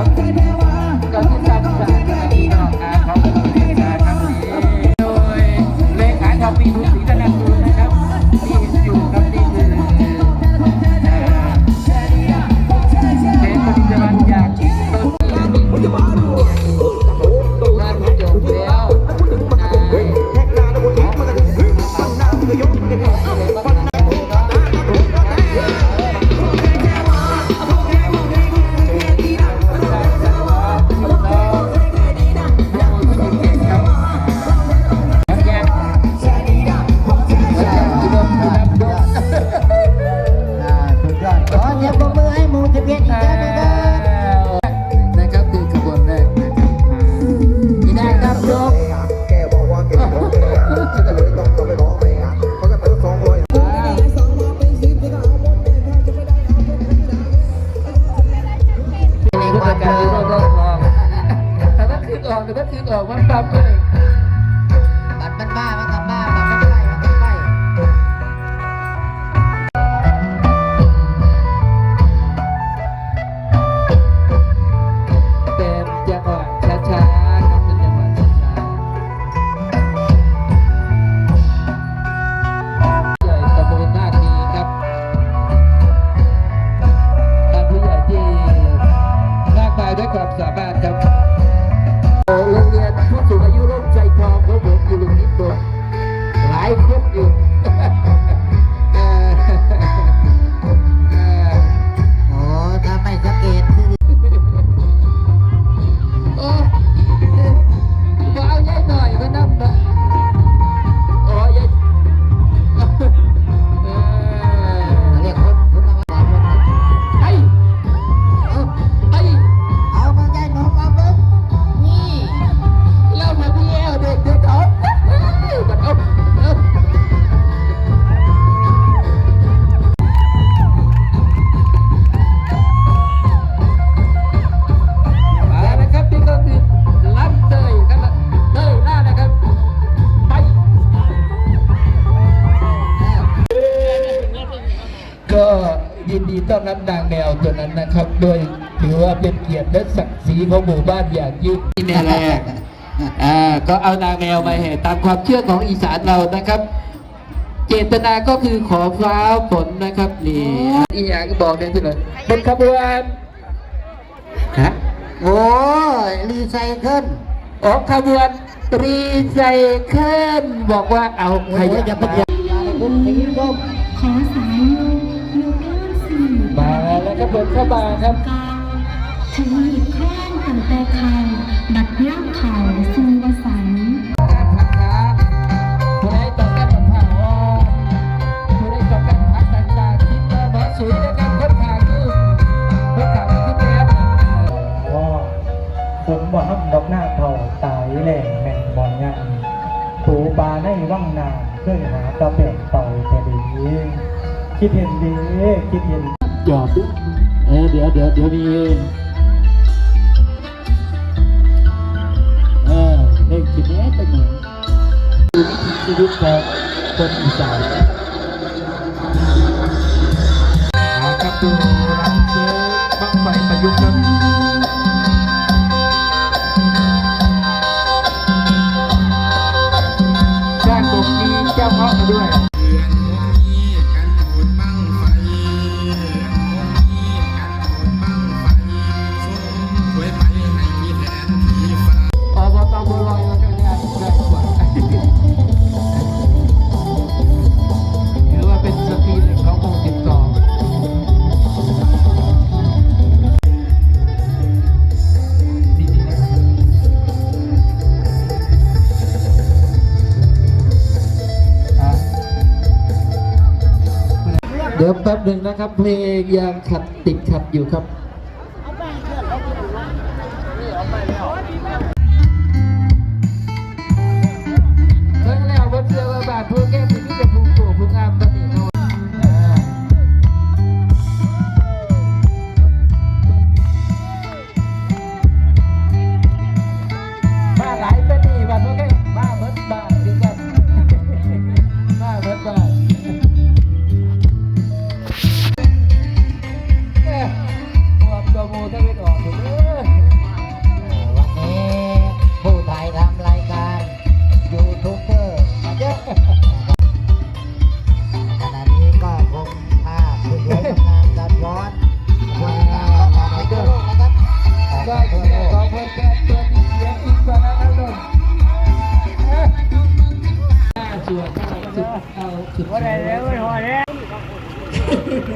ครับ แต่ถ้าคืนออกมันปั๊บเลยบัตรมันบ้ามันกับบ้าบัตรมันไล่มันกับไล่เป็นจังหวะช้าๆครับเป็นจังหวะช้าๆใหญ่ตำบลนาคนีครับท่านผู้ใหญ่ที่มากมายด้วยความสามารถครับ Oh, นดีต้อนรับนางแมวตัวนั้นนะครับโดยถือว่าเป็นเกียรติและศักดิ์ศรีของหมู่บ้านอย่างยิ่งนี่แหละอ่าก็เอานางแมวมาให้ตามความเชื่อของอีสานเรานะครับ เจตนาก็คือขอฟ้าฝนนะครับนี่อีหยังก็บอกได้ทุกคนเป็นขบวนฮะโอ้ยรีไซเคิลออกขบวนรีไซเคิลบอกว่าเอาขโอ้ยยะอย่าไปมาอย่าอย่าไปคุณสีส้มขอสายโยโยก้านสี่ มาแล้วก็เปิดเข้ามาครับกาวถึงหยิบแข้งตั้งแต่เข่าดัดย่างเข่าสู่วสันต์การผักขาผู้ใดต้องการผักขาอ่อนผู้ใดต้องการผักต่างๆที่มาเหมาะสวยในการค้นหาคือค้นหาคือแม่นะว่าผมบ่ฮับดอกหน้าเท่าตายแหล่งแม่นบ่อยางตูปลาในว่างนามเคยหาตะเปะเป่าแต่ดีคิดเห็นดีคิดเห็นหยอดด้วย เออเดี๋ยวเดี๋ยวเดี๋ยวมีเออเลขคิดนี้เป็นไงคือวิถีชีวิตของคนอีสานเอาครับดูรับเชิญบ้างไฟประยุกต์ครับ ดี๋ยวแป๊บหนึ่งนะครับเพลงยังขัดติดขัดอยู่ครับ